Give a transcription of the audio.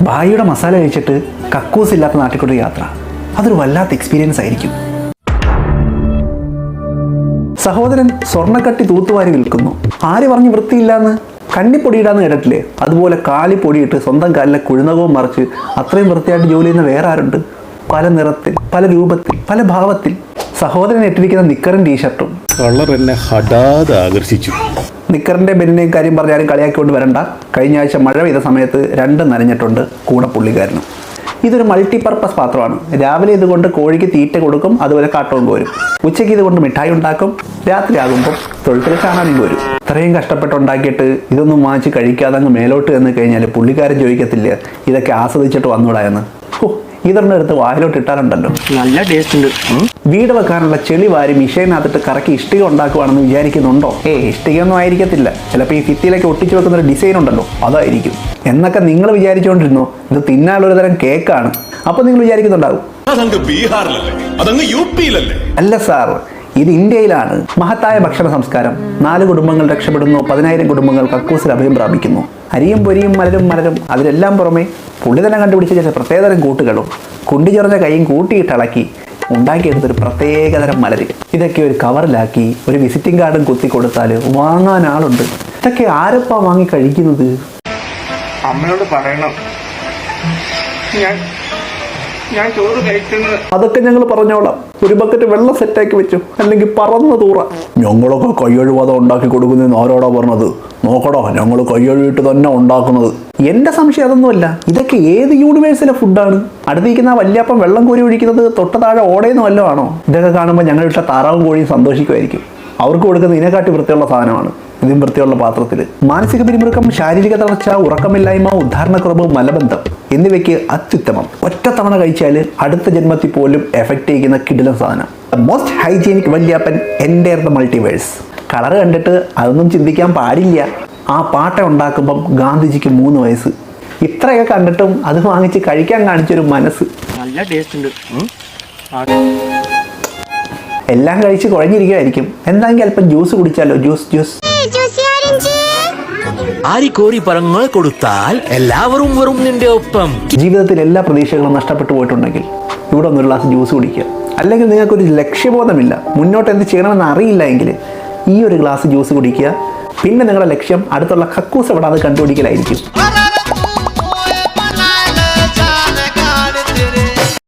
ഭായിയുടെ മസാല കഴിച്ചിട്ട് കക്കൂസ് ഇല്ലാത്ത നാട്ടിൽക്കൊരു യാത്ര. അതൊരു വല്ലാത്ത എക്സ്പീരിയൻസ് ആയിരിക്കും. സഹോദരൻ സ്വർണക്കട്ടി തൂത്തുവാരി വിൽക്കുന്നു. ആര് പറഞ്ഞ് വൃത്തിയില്ലാന്ന്? കണ്ണിപ്പൊടിയിടാന്ന് കേട്ടിട്ടില്ലേ? അതുപോലെ കാലി പൊടിയിട്ട് സ്വന്തം കാലിലെ കുഴുനകവും മറിച്ച് അത്രയും വൃത്തിയായിട്ട് ജോലി ചെയ്യുന്ന വേറെ ആരുണ്ട് പല നിറത്തിൽ പല രൂപത്തിൽ പല ഭാവത്തിൽ. സഹോദരൻ ഇട്ടിരിക്കുന്ന നിക്കറും ടീഷർട്ടും. കളർ എന്നെ ഹഠാത് ആകർഷിച്ചു. നിക്കറിന്റെ ബെന്നിനെയും കാര്യം പറഞ്ഞാലും കളിയാക്കിക്കൊണ്ട് വരണ്ട. കഴിഞ്ഞ ആഴ്ച മഴ പെയ്ത സമയത്ത് രണ്ടും നനഞ്ഞിട്ടുണ്ട് കൂടെ പുള്ളിക്കാരനും. ഇതൊരു മൾട്ടിപർപ്പസ് പാത്രമാണ്. രാവിലെ ഇതുകൊണ്ട് കോഴിക്ക് തീറ്റ കൊടുക്കും അതുപോലെ കാട്ടവും കോരും ഉച്ചയ്ക്ക് ഇതുകൊണ്ട് മിഠായി ഉണ്ടാക്കും രാത്രി ആകുമ്പോൾ തൊഴുത്തിൽ കാണാനും കോരും ഇത്രയും കഷ്ടപ്പെട്ടുണ്ടാക്കിയിട്ട് ഇതൊന്നും വാങ്ങിച്ച് കഴിക്കാതെ അങ്ങ് മേലോട്ട് എന്ന് കഴിഞ്ഞാൽ പുള്ളിക്കാരൻ ചോദിക്കത്തില്ല ഇതൊക്കെ ആസ്വദിച്ചിട്ട് വന്നൂടാ എന്ന്. ഹോ, ഇതൊരെണ്ണം അടുത്ത് വായിലോട്ട് ഇട്ടാലുണ്ടല്ലോ. നല്ല ടേസ്റ്റ് ഉണ്ട്. വീട് വെക്കാനുള്ള ചെളി വാരി മിഷീനകത്തിട്ട് കറക്കി ഇഷ്ടിക ഉണ്ടാക്കുവാണെന്ന് വിചാരിക്കുന്നുണ്ടോ? ഏ ഇഷ്ടികയൊന്നും ആയിരിക്കത്തില്ല. ചിലപ്പോൾ ഈ ഭിത്തിയിലേക്ക് ഒട്ടിച്ചു വെക്കുന്ന ഒരു ഡിസൈൻ ഉണ്ടല്ലോ. അതായിരിക്കും. എന്നൊക്കെ നിങ്ങൾ വിചാരിച്ചുകൊണ്ടിരുന്നു ഇത് തിന്നാനുള്ള ഒരു തരം കേക്കാണ്. അപ്പോൾ നിങ്ങൾ വിചാരിക്കുന്നുണ്ടാവും. അല്ല സാർ ഇത് ഇന്ത്യയിലാണ്. മഹത്തായ ഭക്ഷണ സംസ്കാരം. നാല് കുടുംബങ്ങൾ രക്ഷപ്പെടുന്നു പതിനായിരം കുടുംബങ്ങൾ കക്കൂസിൽ അഭയം പ്രാപിക്കുന്നു. അരിയും പൊരിയും മലരും മലരും അതിലെല്ലാം പുറമെ പുള്ളി തന്നെ കണ്ടുപിടിച്ച ചില പ്രത്യേകതരം കൂട്ടുകളും കുണ്ടി ചൊറഞ്ഞ കൈയും കൂട്ടിയിട്ടിളക്കി ഉണ്ടാക്കിയെടുത്തൊരു പ്രത്യേകതരം മലര്. ഇതൊക്കെ ഒരു കവറിലാക്കി ഒരു വിസിറ്റിംഗ് കാർഡും കുത്തി കൊടുത്താൽ വാങ്ങാൻ ആളുണ്ട്. ഇതൊക്കെ ആരപ്പാ വാങ്ങി കഴിക്കുന്നത്? അമ്മയോട് പറയണം. ഞാൻ ഞാൻ ചോറ് കഴിക്കുന്നത്. അതൊക്കെ ഞങ്ങൾ പറഞ്ഞോളാം. ഒരു ബക്കറ്റ് വെള്ളം സെറ്റാക്കി വെച്ചു. അല്ലെങ്കിൽ പറന്ന് തൂറ. ഞങ്ങളൊക്കെ കയ്യൊഴിവാദം ഉണ്ടാക്കി കൊടുക്കുന്നതെന്ന് ആരോടാ പറഞ്ഞത്? നോക്കടോ ഞങ്ങൾ കയ്യൊഴിയിട്ട് തന്നെ ഉണ്ടാക്കുന്നത്. എന്റെ സംശയം അതൊന്നുമല്ല. ഇതൊക്കെ ഏത് യൂണിവേഴ്സിലെ ഫുഡാണ് അടുത്തിരിക്കുന്ന വല്യപ്പം വെള്ളം കോരി ഒഴിക്കുന്നത് തൊട്ട താഴെ ഓടയെന്ന് വല്ലതും ആണോ? ഇതൊക്കെ കാണുമ്പോൾ ഞങ്ങൾ ഇട്ട താറാവും കോഴിയും സന്തോഷിക്കുമായിരിക്കും. അവർക്ക് കൊടുക്കുന്ന ഇതിനെക്കാട്ടി വൃത്തിയുള്ള സാധനമാണ്. ഇതും വൃത്തിയുള്ള പാത്രത്തിൽ മാനസിക പിരിമുറുക്കം ശാരീരിക തളർച്ച ഉറക്കമില്ലായ്മ ഉദ്ധാരണക്കുറവ് മലബന്ധം എന്നിവയ്ക്ക് അത്യുത്തമം. ഒറ്റത്തവണ കഴിച്ചാൽ അടുത്ത ജന്മത്തിൽ പോലും എഫക്റ്റ് ചെയ്യുന്ന കിടിലൻ സാധനം. മോസ്റ്റ് ഹൈജീനിക് വല്യാപ്പൻ എന്റെ മൾട്ടിവേഴ്സ് കളർ കണ്ടിട്ട് അതൊന്നും ചിന്തിക്കാൻ പാടില്ല. ആ പാട്ട ഉണ്ടാക്കുമ്പം ഗാന്ധിജിക്ക് മൂന്ന് വയസ്സ്. ഇത്രയൊക്കെ കണ്ടിട്ടും അത് വാങ്ങിച്ച് കഴിക്കാൻ കാണിച്ചൊരു മനസ്സ്. നല്ല ടേസ്റ്റ് ഉണ്ട്. എല്ലാം കഴിച്ച് കുഴഞ്ഞിരിക്കുമായിരിക്കും എന്താണെങ്കിൽ അല്പം ജ്യൂസ് കുടിച്ചാലോ? ജ്യൂസ് ജ്യൂസ് ആരിക്കോരി പറങ്ങൾ കൊടുത്താൽ എല്ലാവരും വരും നിന്റെ ഒപ്പം. ജീവിതത്തിൽ എല്ലാ പ്രതീക്ഷകളും നഷ്ടപ്പെട്ടു പോയിട്ടുണ്ടെങ്കിൽ ഇവിടെ ഒന്നൊരു ഗ്ലാസ് ജ്യൂസ് കുടിക്കുക. അല്ലെങ്കിൽ നിങ്ങൾക്കൊരു ലക്ഷ്യബോധമില്ല. മുന്നോട്ട് എന്ത് ചെയ്യണമെന്ന് അറിയില്ല എങ്കിൽ ഈ ഒരു ഗ്ലാസ് ജ്യൂസ് കുടിക്കുക. പിന്നെ നിങ്ങളുടെ ലക്ഷ്യം അടുത്തുള്ള കക്കൂസ് എവിടെ അത് കണ്ടുപിടിക്കലായിരിക്കും.